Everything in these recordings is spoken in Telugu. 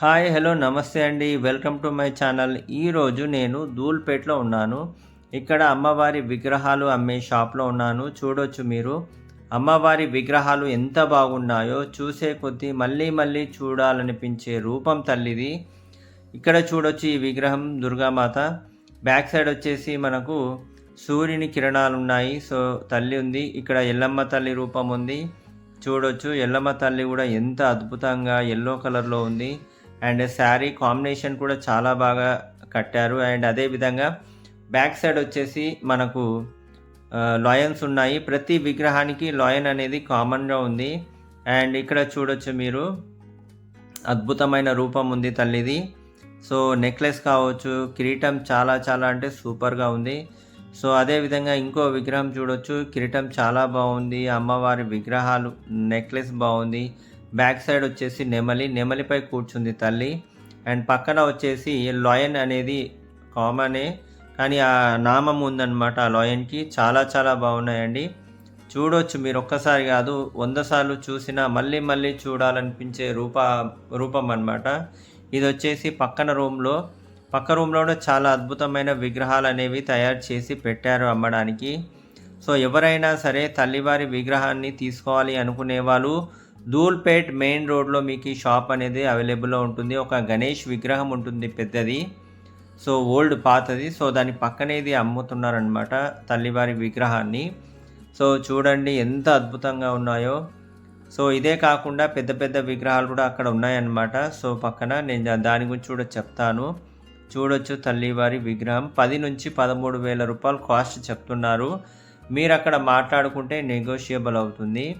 హాయ్ హలో నమస్తే అండి. Welcome to my channel. ఈరోజు నేను ధూల్పేట్లో ఉన్నాను. ఇక్కడ అమ్మవారి విగ్రహాలు అమ్మే షాప్లో ఉన్నాను. చూడొచ్చు మీరు. అమ్మవారి విగ్రహాలు ఎంత బాగున్నాయో చూసే కొద్దీ మళ్ళీ మళ్ళీ చూడాలనిపించే రూపం తల్లిది. ఇక్కడ చూడొచ్చు ఈ విగ్రహం దుర్గామాత. బ్యాక్ సైడ్ వచ్చేసి మనకు సూర్యుని కిరణాలు ఉన్నాయి సో తల్లి ఉంది. ఇక్కడ ఎల్లమ్మ తల్లి రూపం ఉంది. చూడొచ్చు. ఎల్లమ్మ తల్లి కూడా ఎంత అద్భుతంగా ఎల్లో కలర్లో ఉంది. అండ్ శారీ కాంబినేషన్ కూడా చాలా బాగా కట్టారు. అండ్ అదే విధంగా బ్యాక్ సైడ్ వచ్చేసి మనకు లాయన్స్ ఉన్నాయి. ప్రతి విగ్రహానికి లాయన్ అనేది కామన్గా ఉంది. అండ్ ఇక్కడ చూడొచ్చు మీరు. అద్భుతమైన రూపం ఉంది తల్లిది. సో నెక్లెస్ కావచ్చు కిరీటం చాలా చాలా అంటే సూపర్గా ఉంది. సో అదే విధంగా ఇంకో విగ్రహం చూడొచ్చు. కిరీటం చాలా బాగుంది. అమ్మవారి విగ్రహాలు నెక్లెస్ బాగుంది. బ్యాక్ సైడ్ వచ్చేసి నెమలి నెమలిపై కూర్చుంది తల్లి. అండ్ పక్కన వచ్చేసి లాయన్ అనేది కామనే కానీ ఆ నామం ఉందన్నమాట ఆ లాయన్కి. చాలా చాలా బాగున్నాయండి. చూడొచ్చు మీరు ఒక్కసారి కాదు వంద సార్లు చూసినా మళ్ళీ మళ్ళీ చూడాలనిపించే రూప రూపం అన్నమాట. ఇది వచ్చేసి పక్కన రూమ్లో పక్క రూమ్లో కూడా చాలా అద్భుతమైన విగ్రహాలు అనేవి తయారు చేసి పెట్టారు అమ్మడానికి. సో ఎవరైనా సరే తల్లివారి విగ్రహాన్ని తీసుకోవాలి అనుకునే వాళ్ళు ధూల్పేట్ మెయిన్ రోడ్లో మీకు ఈ షాప్ అనేది అవైలబుల్లో ఉంటుంది. ఒక గణేష్ విగ్రహం ఉంటుంది పెద్దది. సో ఓల్డ్ పాతది. సో దాని పక్కనేది అమ్ముతున్నారనమాట తల్లివారి విగ్రహాన్ని. సో చూడండి ఎంత అద్భుతంగా ఉన్నాయో. సో ఇదే కాకుండా పెద్ద పెద్ద విగ్రహాలు కూడా అక్కడ ఉన్నాయన్నమాట. సో పక్కన నేను దాని గురించి కూడా చెప్తాను. చూడొచ్చు తల్లివారి విగ్రహం. పది నుంచి పదమూడు వేల రూపాయలు కాస్ట్ చెప్తున్నారు. మీరు అక్కడ మాట్లాడుకుంటే నెగోషియబుల్ అవుతుంది.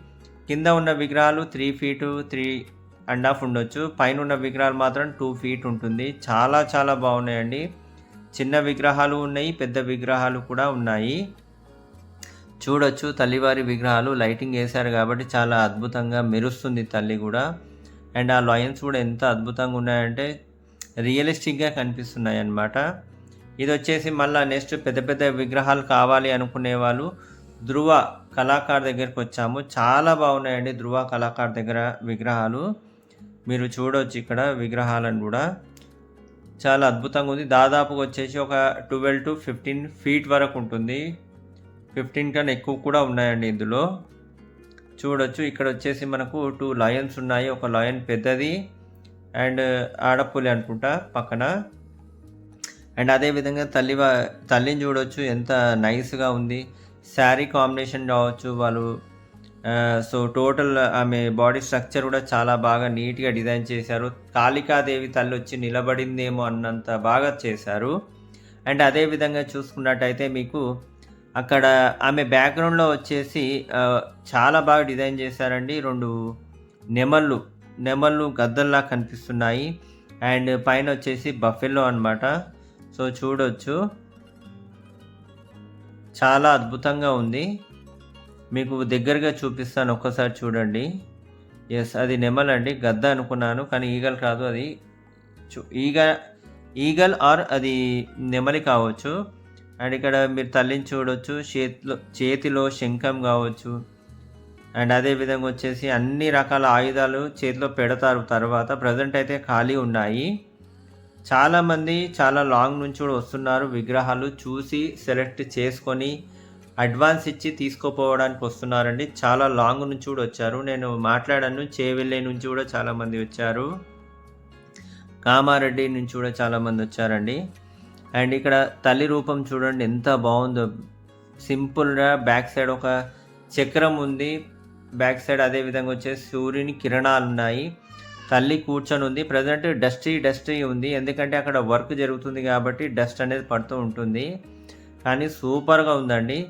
కింద ఉన్న విగ్రహాలు three feet three and half ఉండొచ్చు. పైన ఉన్న విగ్రహాలు మాత్రం టూ ఫీట్ ఉంటుంది. చాలా చాలా బాగున్నాయండి. చిన్న విగ్రహాలు ఉన్నాయి పెద్ద విగ్రహాలు కూడా ఉన్నాయి. చూడొచ్చు తల్లివారి విగ్రహాలు. లైటింగ్ వేశారు కాబట్టి చాలా అద్భుతంగా మెరుస్తుంది తల్లి కూడా. అండ్ ఆ లయన్స్ కూడా ఎంత అద్భుతంగా ఉన్నాయంటే రియలిస్టిక్గా కనిపిస్తున్నాయి అన్నమాట ఇది వచ్చేసి మళ్ళీ నెక్స్ట్ పెద్ద పెద్ద విగ్రహాలు కావాలి అనుకునే వాళ్ళు ధృవ కళాకారు దగ్గరికి వచ్చాము. చాలా బాగున్నాయండి ధృవ కళాకారు దగ్గర విగ్రహాలు. మీరు చూడవచ్చు ఇక్కడ విగ్రహాలను కూడా. చాలా అద్భుతంగా ఉంది. దాదాపుగా వచ్చేసి ఒక ట్వెల్వ్ టు ఫిఫ్టీన్ ఫీట్ వరకు ఉంటుంది. ఫిఫ్టీన్ కన్నా ఎక్కువ కూడా ఉన్నాయండి ఇందులో. చూడొచ్చు. ఇక్కడ వచ్చేసి మనకు టూ లయన్స్ ఉన్నాయి. ఒక లయన్ పెద్దది అండ్ ఆడపులి అనుకుంటా పక్కన. అండ్ అదేవిధంగా తల్లి తల్లిని చూడొచ్చు. ఎంత నైస్గా ఉంది. శారీ కాంబినేషన్ కావచ్చు వాళ్ళు సో టోటల్ ఆమె బాడీ స్ట్రక్చర్ కూడా చాలా బాగా నీట్గా డిజైన్ చేశారు. కాళికాదేవి తల్లి వచ్చి నిలబడిందేమో అన్నంత బాగా చేశారు. అండ్ అదే విధంగా చూసుకున్నట్టయితే మీకు అక్కడ ఆమె బ్యాక్గ్రౌండ్లో వచ్చేసి చాలా బాగా డిజైన్ చేశారండి. రెండు నెమళ్ళు నెమళ్ళు గద్దల్లా కనిపిస్తున్నాయి. అండ్ పైన వచ్చేసి బఫెల్లో అనమాట సో చూడొచ్చు. చాలా అద్భుతంగా ఉంది. మీకు దగ్గరగా చూపిస్తాను ఒక్కసారి చూడండి. ఎస్ అది నెమలండి గద్ద అనుకున్నాను కానీ ఈగల్ కాదు అది. చూ ఈగ ఈగల్ ఆర్ అది నెమలి కావచ్చు. అండ్ ఇక్కడ మీరు తల్లిని చూడొచ్చు చేతిలో చేతిలో శంఖం కావచ్చు. అండ్ అదే విధంగా వచ్చేసి అన్ని రకాల ఆయుధాలు చేతిలో పెడతారు. తర్వాత ప్రజెంట్ అయితే ఖాళీ ఉన్నాయి. చాలామంది చాలా లాంగ్ నుంచి కూడా వస్తున్నారు. విగ్రహాలు చూసి సెలెక్ట్ చేసుకొని అడ్వాన్స్ ఇచ్చి తీసుకోపోవడానికి వస్తున్నారండి. చాలా లాంగ్ నుంచి కూడా వచ్చారు. నేను మాట్లాడాను. చేవెళ్ళే నుంచి కూడా చాలామంది వచ్చారు. కామారెడ్డి నుంచి కూడా చాలామంది వచ్చారండి. అండ్ ఇక్కడ తల్లి రూపం చూడండి. ఎంత బాగుందో. సింపుల్గా బ్యాక్ సైడ్ ఒక చక్రం ఉంది. బ్యాక్ సైడ్ అదే విధంగా వచ్చేసి సూర్యుని కిరణాలు ఉన్నాయి తల్లి కూర్చొని ఉంది. ప్రజెంట్ డస్టీ డస్టీ ఉంది. ఎందుకంటే అక్కడ వర్క్ జరుగుతుంది కాబట్టి డస్ట్ అనేది పడుతూ ఉంటుంది. కానీ సూపర్గా ఉందండి.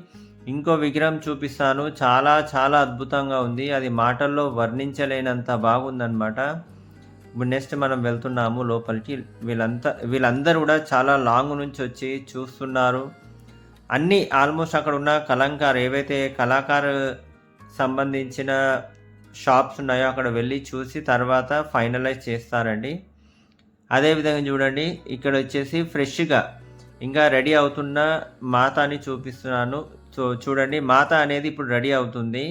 ఇంకో విగ్రహం చూపిస్తాను. చాలా చాలా అద్భుతంగా ఉంది. అది మాటల్లో వర్ణించలేనంత బాగుందన్నమాట. ఇప్పుడు నెక్స్ట్ మనం వెళ్తున్నాము లోపలికి. వీళ్ళంతా వీళ్ళందరూ కూడా చాలా లాంగ్ నుంచి వచ్చి చూస్తున్నారు. అన్నీ ఆల్మోస్ట్ అక్కడ ఉన్న కలంకారు ఏవైతే కళాకారు సంబంధించిన షాప్స్ ఉన్నాయో అక్కడ వెళ్ళి చూసి తర్వాత ఫైనలైజ్ చేస్తారండి. అదేవిధంగా చూడండి ఇక్కడ వచ్చేసి ఫ్రెష్గా ఇంకా రెడీ అవుతున్న మాత అని చూపిస్తున్నాను. సో చూడండి మాత అనేది ఇప్పుడు రెడీ అవుతుంది.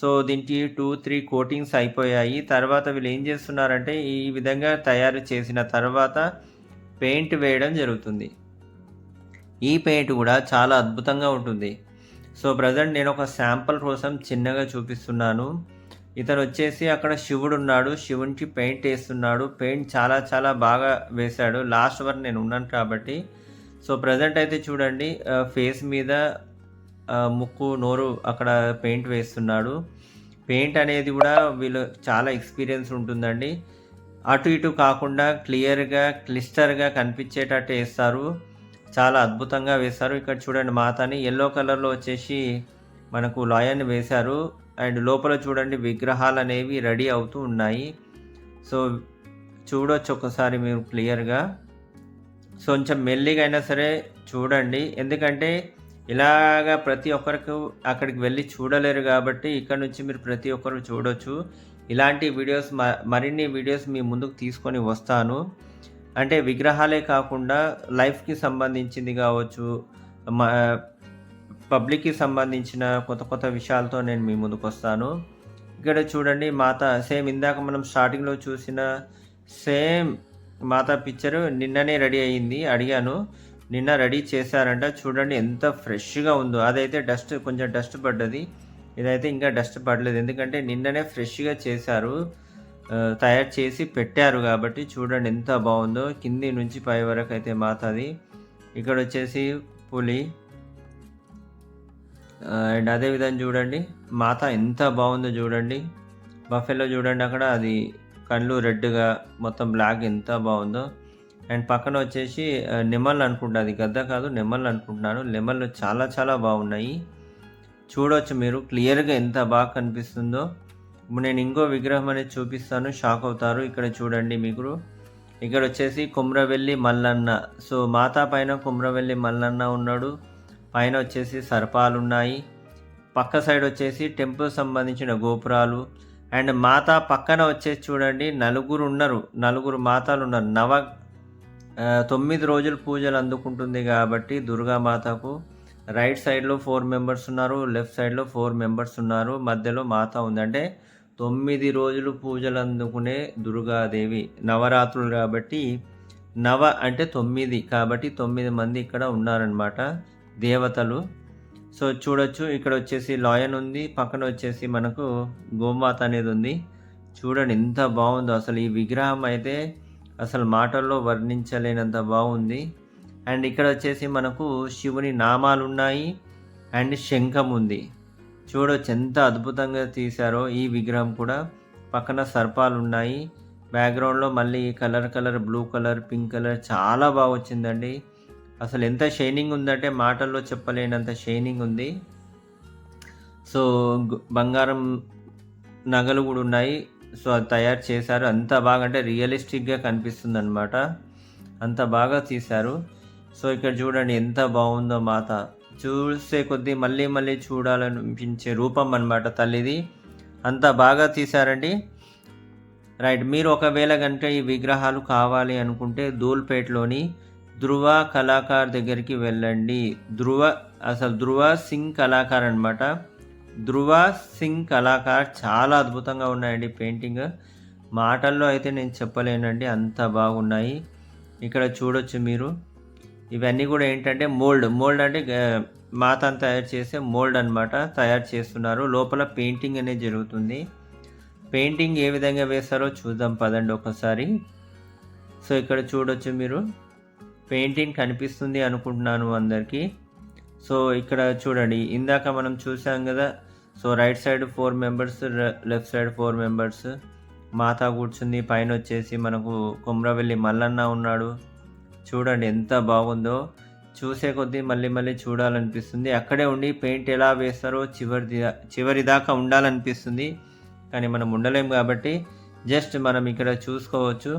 సో దీనికి టూ త్రీ కోటింగ్స్ అయిపోయాయి. తర్వాత వీళ్ళు ఏం చేస్తున్నారంటే ఈ విధంగా తయారు చేసిన తర్వాత పెయింట్ వేయడం జరుగుతుంది. ఈ పెయింట్ కూడా చాలా అద్భుతంగా ఉంటుంది. సో ప్రజెంట్ నేను ఒక శాంపుల్ కోసం చిన్నగా చూపిస్తున్నాను. ఇతను వచ్చేసి అక్కడ శివుడు ఉన్నాడు శివునికి పెయింట్ వేస్తున్నాడు పెయింట్ చాలా చాలా బాగా వేశాడు. లాస్ట్ వరకు నేను ఉన్నాను కాబట్టి. సో ప్రజెంట్ అయితే చూడండి ఫేస్ మీద ముక్కు నోరు అక్కడ పెయింట్ వేస్తున్నాడు. పెయింట్ అనేది కూడా వీళ్ళు చాలా ఎక్స్పీరియన్స్ ఉంటుందండి. అటు ఇటు కాకుండా క్లియర్గా క్లిస్టర్గా కనిపించేటట్టు వేస్తారు. చాలా అద్భుతంగా వేస్తారు ఇక్కడ చూడండి మాతని ఎల్లో కలర్లో వచ్చేసి మనకు లాయర్ని వేశారు. అండ్ లోపల చూడండి విగ్రహాలు అనేవి రెడీ అవుతూ ఉన్నాయి. సో చూడొచ్చు ఒకసారి మీరు క్లియర్గా. సో కొంచెం మెల్లిగా అయినా సరే చూడండి. ఎందుకంటే ఇలాగా ప్రతి ఒక్కరికి అక్కడికి వెళ్ళి చూడలేరు కాబట్టి ఇక్కడ నుంచి మీరు ప్రతి ఒక్కరు చూడొచ్చు. ఇలాంటి వీడియోస్ మ- మరిన్ని వీడియోస్ మీ ముందుకు తీసుకొని వస్తాను. అంటే విగ్రహాలే కాకుండా లైఫ్కి సంబంధించింది కావచ్చు పబ్లిక్కి సంబంధించిన కొత్త కొత్త విషయాలతో నేను మీ ముందుకు వస్తాను ఇక్కడ చూడండి మాత సేమ్ ఇందాక మనం స్టార్టింగ్లో చూసిన సేమ్ మాత పిక్చర్ నిన్ననే రెడీ అయ్యింది అడిగాను. నిన్న రెడీ చేశారంట. చూడండి ఎంత ఫ్రెష్గా ఉందో. అదైతే డస్ట్ కొంచెం డస్ట్ పడ్డది. ఇదైతే ఇంకా డస్ట్ పడలేదు. ఎందుకంటే నిన్ననే ఫ్రెష్గా చేశారు. తయారు చేసి పెట్టారు కాబట్టి చూడండి ఎంత బాగుందో. కింది నుంచి పై వరకు అయితే మాతది. ఇక్కడ వచ్చేసి పులి. అండ్ అదే విధంగా చూడండి మాత ఎంత బాగుందో చూడండి. బఫెలో చూడండి అక్కడ అది కళ్ళు రెడ్గా మొత్తం బ్లాక్ ఎంత బాగుందో. అండ్ పక్కన వచ్చేసి నెమల్ అనుకుంటా అది గద్ద కాదు నెమల్ అనుకుంటున్నాను. నెమళ్ళు చాలా చాలా బాగున్నాయి. చూడవచ్చు మీరు క్లియర్గా ఎంత బాగా కనిపిస్తుందో. ఇప్పుడు నేను ఇంకో విగ్రహం అనేది చూపిస్తాను షాక్ అవుతారు. ఇక్కడ చూడండి మీకు. ఇక్కడ వచ్చేసి కుమ్రవెల్లి మల్లన్న. సో మాతా పైన కుమ్రవెల్లి మల్లన్న ఉన్నాడు. పైన వచ్చేసి సర్పాలు ఉన్నాయి పక్క సైడ్ వచ్చేసి టెంపుల్ సంబంధించిన గోపురాలు. అండ్ మాత పక్కన వచ్చేసి చూడండి నలుగురు ఉన్నారు నలుగురు మాతాలు ఉన్నారు నవ తొమ్మిది రోజులు పూజలు అందుకుంటుంది కాబట్టి దుర్గామాతకు రైట్ సైడ్లో ఫోర్ మెంబర్స్ ఉన్నారు లెఫ్ట్ సైడ్లో ఫోర్ మెంబర్స్ ఉన్నారు. మధ్యలో మాత ఉంది. అంటే తొమ్మిది రోజులు పూజలు అందుకునే దుర్గాదేవి నవరాత్రులు కాబట్టి నవ అంటే తొమ్మిది కాబట్టి తొమ్మిది మంది ఇక్కడ ఉన్నారనమాట దేవతలు. సో చూడొచ్చు ఇక్కడ వచ్చేసి లాయన్ ఉంది. పక్కన వచ్చేసి మనకు గోమాత అనేది ఉంది. చూడండి ఎంత బాగుందో. అసలు ఈ విగ్రహం అయితే అసలు మాటల్లో వర్ణించలేనంత బాగుంది. అండ్ ఇక్కడ వచ్చేసి మనకు శివుని నామాలు ఉన్నాయి. అండ్ శంఖం ఉంది. చూడొచ్చు ఎంత అద్భుతంగా తీశారో ఈ విగ్రహం కూడా. పక్కన సర్పాలు ఉన్నాయి. బ్యాక్గ్రౌండ్లో మళ్ళీ colour colour blue colour pink colour చాలా బాగా వచ్చిందండి. అసలు ఎంత షైనింగ్ ఉందంటే మాటల్లో చెప్పలేనంత షైనింగ్ ఉంది. సో బంగారం నగలు కూడా ఉన్నాయి. సో అది తయారు చేశారు. అంత బాగా అంటే రియలిస్టిక్గా కనిపిస్తుంది అనమాట అంత బాగా తీశారు. సో ఇక్కడ చూడండి ఎంత బాగుందో మాత. చూసే కొద్దీ మళ్ళీ మళ్ళీ చూడాలనిపించే రూపం అనమాట తల్లిది. అంత బాగా తీశారండి. రైట్ మీరు ఒకవేళ కనుక ఈ విగ్రహాలు కావాలి అనుకుంటే దూల్పేటలోని ధృవ కళాకార్ దగ్గరికి వెళ్ళండి. ధృవ అసలు ధృవ సింగ్ కళాకార్ అనమాట ధృవ సింగ్ కళాకార్ చాలా అద్భుతంగా ఉన్నాయండి పెయింటింగ్. మాటల్లో అయితే నేను చెప్పలేనండి అంత బాగున్నాయి. ఇక్కడ చూడొచ్చు మీరు. ఇవన్నీ కూడా ఏంటంటే మోల్డ్ మోల్డ్ అంటే మాతను తయారు చేసే మోల్డ్ అన్నమాట తయారు చేస్తున్నారు. లోపల పెయింటింగ్ అనేది జరుగుతుంది. పెయింటింగ్ ఏ విధంగా వేస్తారో చూద్దాం పదండి ఒకసారి. సో ఇక్కడ చూడొచ్చు మీరు. పెయింటింగ్ కనిపిస్తుంది అనుకుంటున్నాను అందరికీ. సో ఇక్కడ చూడండి ఇందాక మనం చూసాం కదా so right side four members left side four members. మాత కూర్చుంది పైన వచ్చేసి మనకు కుమ్రవెల్లి మల్లన్న ఉన్నాడు. చూడండి ఎంత బాగుందో. చూసే కొద్దీ మళ్ళీ మళ్ళీ చూడాలనిపిస్తుంది. అక్కడే ఉండి పెయింట్ ఎలా వేస్తారో చివరి చివరి దాకా ఉండాలనిపిస్తుంది. కానీ మనం ఉండలేం కాబట్టి జస్ట్ మనం ఇక్కడ చూసుకోవచ్చు.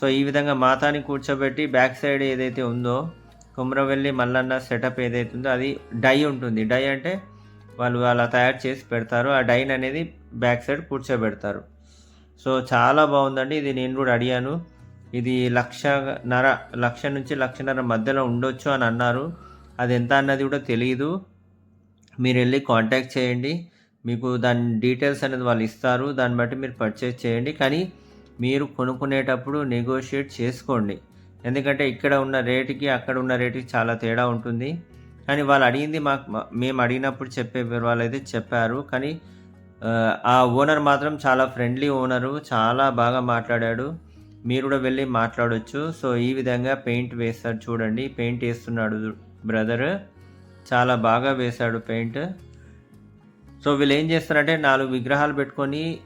సో ఈ విధంగా మాతాని కూర్చోబెట్టి బ్యాక్ సైడ్ ఏదైతే ఉందో కుమ్రవెల్లి మల్లన్న సెటప్ ఏదైతే ఉందో అది డై ఉంటుంది. డై అంటే వాళ్ళు అలా తయారు చేసి పెడతారు. ఆ డైన్ అనేది బ్యాక్ సైడ్ కూర్చోబెడతారు. సో చాలా బాగుందండి. ఇది నేను కూడా అడిగాను. ఇది లక్ష నర లక్ష నుంచి లక్షన్నర మధ్యలో ఉండొచ్చు అని అన్నారు. అది ఎంత అన్నది కూడా తెలియదు మీరు వెళ్ళి కాంటాక్ట్ చేయండి. మీకు దాని డీటెయిల్స్ అనేది వాళ్ళు ఇస్తారు. దాన్ని బట్టి మీరు పర్చేస్ చేయండి. కానీ మీరు కొనుక్కునేటప్పుడు నెగోషియేట్ చేసుకోండి. ఎందుకంటే ఇక్కడ ఉన్న రేటుకి అక్కడ ఉన్న రేటుకి చాలా తేడా ఉంటుంది. కానీ వాళ్ళు అడిగింది మాకు మేము అడిగినప్పుడు చెప్పే వాళ్ళు అయితే చెప్పారు. కానీ ఆ, ఓనర్ మాత్రం చాలా ఫ్రెండ్లీ ఓనరు చాలా బాగా మాట్లాడాడు. మీరు కూడా వెళ్ళి మాట్లాడొచ్చు. సో ఈ విధంగా పెయింట్ వేస్తాడు చూడండి. పెయింట్ వేస్తున్నాడు బ్రదర్. చాలా బాగా వేశాడు పెయింట్. సో వీళ్ళు ఏం చేస్తారంటే నాలుగు విగ్రహాలు పెట్టుకొని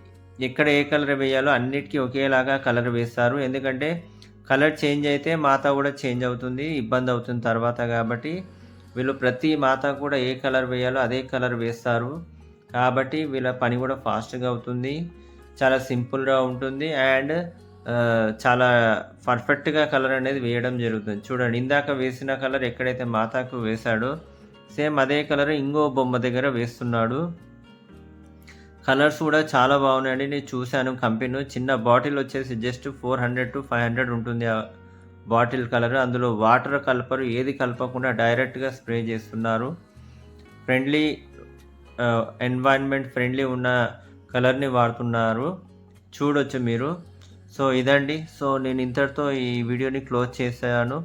ఎక్కడ ఏ కలర్ వేయాలో అన్నిటికీ ఒకేలాగా కలర్ వేస్తారు. ఎందుకంటే కలర్ చేంజ్ అయితే మాత కూడా చేంజ్ అవుతుంది ఇబ్బంది అవుతుంది తర్వాత కాబట్టి వీళ్ళు ప్రతి మాత కూడా ఏ కలర్ వేయాలో అదే కలర్ వేస్తారు. కాబట్టి వీళ్ళ పని కూడా ఫాస్ట్గా అవుతుంది చాలా సింపుల్గా ఉంటుంది అండ్ చాలా పర్ఫెక్ట్గా కలర్ అనేది వేయడం జరుగుతుంది. చూడండి ఇందాక వేసిన కలర్ ఎక్కడైతే మాతాకు వేశాడో సేమ్ అదే కలర్ ఇంకో బొమ్మ దగ్గర వేస్తున్నాడు. కలర్స్ కూడా చాలా బాగున్నాయండి. నేను చూశాను కంపెనీ చిన్న బాటిల్ వచ్చేసి just four hundred to five hundred ఉంటుంది ఆ బాటిల్ కలర్. అందులో వాటర్ కలపరు. ఏది కలపకుండా డైరెక్ట్గా స్ప్రే చేస్తున్నారు. ఫ్రెండ్లీ ఎన్వైర్న్మెంట్ ఫ్రెండ్లీ ఉన్న కలర్ని వాడుతున్నారు. చూడొచ్చు మీరు. సో ఇదండి. సో నేను ఇంతటితో ఈ వీడియోని క్లోజ్ చేశాను.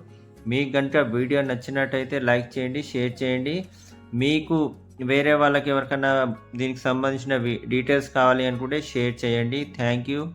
మీకు కనుక వీడియో నచ్చినట్టయితే లైక్ చేయండి షేర్ చేయండి. మీకు వేరే వాళ్ళకి ఎవరికైనా దీనికి సంబంధించిన డీటెయిల్స్ కావాలి అనుకుంటే షేర్ చేయండి. Thank you